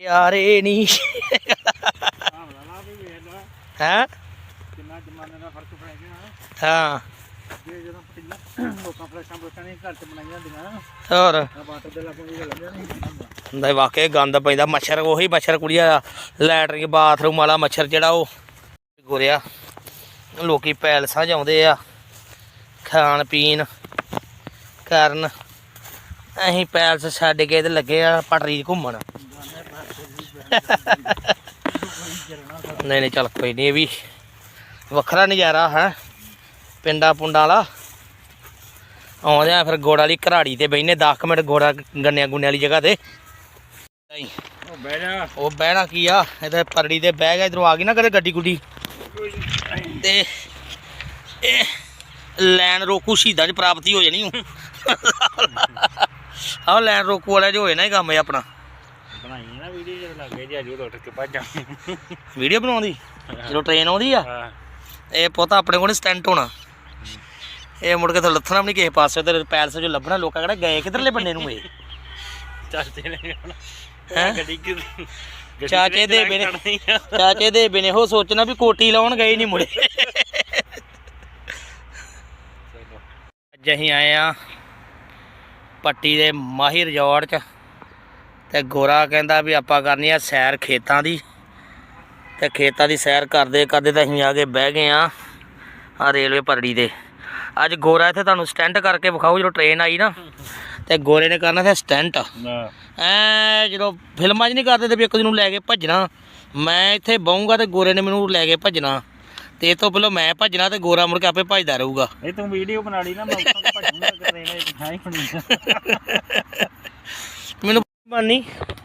ਯਾਰ ਨਹੀਂ ਹੈ? ਕਿੰਨਾ ਜ਼ਮਾਨੇ ਦਾ ਫ਼ਰਕ ਪੈ ਗਿਆ। ਹਾਂ। ਜੇ ਜਦੋਂ ਪਹਿਲਾਂ ਲੋਕਾਂ ਫਲੈਸ਼ਾਂ ਨੇ ਘਰ ਚ ਬਣਾਈਆਂ ਹੁੰਦੀਆਂ। ਹੋਰ? ਆ ਵਾਟਰ ਦੇ ਲੱਗੋਂ ਵੀ ਲੱਗਿਆ ਨਹੀਂ ਹੁੰਦਾ ਵਾਕਈ ਗੰਦ ਪੈਂਦਾ। ਮੱਛਰ ਉਹੀ ਮੱਛਰ ਕੁੜੀਆ ਲੈਟਰਿੰਗ ਬਾਥਰੂਮ ਵਾਲਾ ਮੱਛਰ ਜਿਹੜਾ ਉਹ ਗੋਰਿਆ। ਲੋਕੀ ਪੈਲਸਾਂ 'ਚ ਆਉਂਦੇ ਆ। ਖਾਣ ਪੀਣ ਕਰਨ। ਅਸੀਂ ਪੈਲਸ ਛੱਡ ਕੇ ਤੇ ਲੱਗੇ ਆ ਪਟਰੀ ਘੁੰਮਣ। ਨਹੀਂ ਨਹੀਂ ਚੱਲ ਕੋਈ ਨਹੀਂ ਇਹ ਵੀ ਵੱਖਰਾ ਨਜ਼ਾਰਾ ਹੈ। ਪਿੰਡਾਂ ਪੁੰਡਾਂ ਵਾਲਾ। ਆਉਂਦੇ ਆ ਫਿਰ ਗੋੜ ਵਾਲੀ ਘਰਾੜੀ ਤੇ ਬੈਨੇ 10 ਮਿੰਟ ਗੋੜਾ ਗੰਨਿਆਂ ਗੁੰਨਿਆਂ ਵਾਲੀ ਜਗ੍ਹਾ ਤੇ। ਉਹ ਬਹਿ ਜਾ। ਉਹ ਬਹਿਣਾ ਕੀ ਆ? ਇਹਦੇ ਪਰੜੀ ਤੇ ਬਹਿ ਗਿਆ ਇਧਰੋਂ ਆ ਗਈ ਨਾ ਕਦੇ ਗੱਡੀ ਗੁੱਡੀ। ਤੇ ਇਹ ਲੈਣ ਰੋਕੂ ਸ਼ਹੀਦਾਂ 'ਚ ਪ੍ਰਾਪਤੀ ਹੋ ਜਾਣੀ ਆਹ ਲੈਣ ਰੋਕੂ ਵਾਲਾ ਜੋ ਹੋਏ ਨਾ ਇਹ ਕੰਮ ਆਪਣਾ। ਬਣਾਈ ਨਾ ਵੀਡੀਓ ਜਦੋਂ ਲੱਗੇ ਜੀ ਅਜੂ ਉੱਠ ਕੇ ਭੱਜ ਜਾ ਵੀਡੀਓ ਬਣਾਉਂਦੀ? ਜਦੋਂ ਟ੍ਰੇਨ ਆਉਂਦੀ ਆ? ਹਾਂ। ਇਹ ਪੁੱਤ ਆਪਣੇ ਕੋਲ ਸਟੈਂਟ ਹੋਣਾ। ਇਹ ਮੁੜ ਕੇ ਤਾਂ ਲੱਥਣਾ ਵੀ ਨਹੀਂ ਕਿਸੇ ਪਾਸੇ ਤੇ ਪੈਲਸ 'ਚ ਲੱਭਣਾ ਲੋਕਾਂ ਕਿਹੜਾ ਗਏ ਕਿਧਰਲੇ ਬੰਨੇ ਨੂੰ ਇਹ? ਚੱਲਦੇ ਨੇ ਹੁਣ ਹੈਂ? ਗੱਡੀ ਕਿ ਗੱਡੀ ਚਾਚੇ ਦੇ ਬਿਨੇ। ਚਾਚੇ ਦੇ ਬਿਨੇ ਉਹ ਸੋਚਣਾ ਵੀ ਕੋਟੀ ਲਾਉਣ ਗਏ ਨਹੀਂ ਮੁੜੇ। ਅੱਜ ਅਸੀਂ ਆਏ ਆ ਪੱਟੀ ਦੇ ਮਾਹੀ ਰਿਜ਼ੋਰਟ ਚ। ਤੇ ਗੋਰਾ ਕਹਿੰਦਾ ਵੀ ਆਪਾਂ ਕਰਨੀ ਆ ਸੈਰ ਖੇਤਾਂ ਦੀ। ਤੇ ਖੇਤਾਂ ਦੀ ਸੈਰ ਕਰਦੇ ਕਰਦੇ ਤਾਂ ਅਸੀਂ ਆ ਕੇ ਬਹਿ ਗਏ ਆ ਆ ਰੇਲਵੇ ਪਰੜੀ ਤੇ। ਅੱਜ ਗੋਰਾ ਇੱਥੇ ਤੁਹਾਨੂੰ ਸਟੈਂਟ ਕਰਕੇ ਵਿਖਾਓ ਜਦੋਂ ਟ੍ਰੇਨ ਆਈ ਨਾ ਤੇ ਗੋਰੇ ਨੇ ਕਰਨਾ ਸੀ ਸਟੈਂਟ। ਐ ਜਦੋਂ ਫਿਲਮਾਂ 'ਚ ਨਹੀਂ ਕਰਦੇ ਤੇ ਵੀ ਇੱਕ ਦੂਜੇ ਨੂੰ ਲੈ ਕੇ ਭੱਜਣਾ। ਮੈਂ ਇੱਥੇ ਬਹੂੰਗਾ ਤੇ ਗੋਰੇ ਨੇ ਮੈਨੂੰ ਲੈ ਕੇ ਭੱਜਣਾ। ਤੇ ਇਹ ਤੋਂ ਪਹਿਲਾਂ ਮੈਂ ਭੱਜਣਾ ਤੇ ਗੋਰਾ ਮੁੜ ਕੇ ਆਪੇ ਭੱਜਦਾ ਰਹੂਗਾ। ਇਹ ਤੂੰ ਵੀਡੀਓ ਬਣਾ ਲਈ ਨਾ ਮੈਂ ਉੱਥੋਂ ਭੱਜੂਗਾ ਟ੍ਰੇਨ ਵਿੱਚ ਖਾਈ ਹੋਣੀ ਮੈਨੂੰ ਬਾਨੀ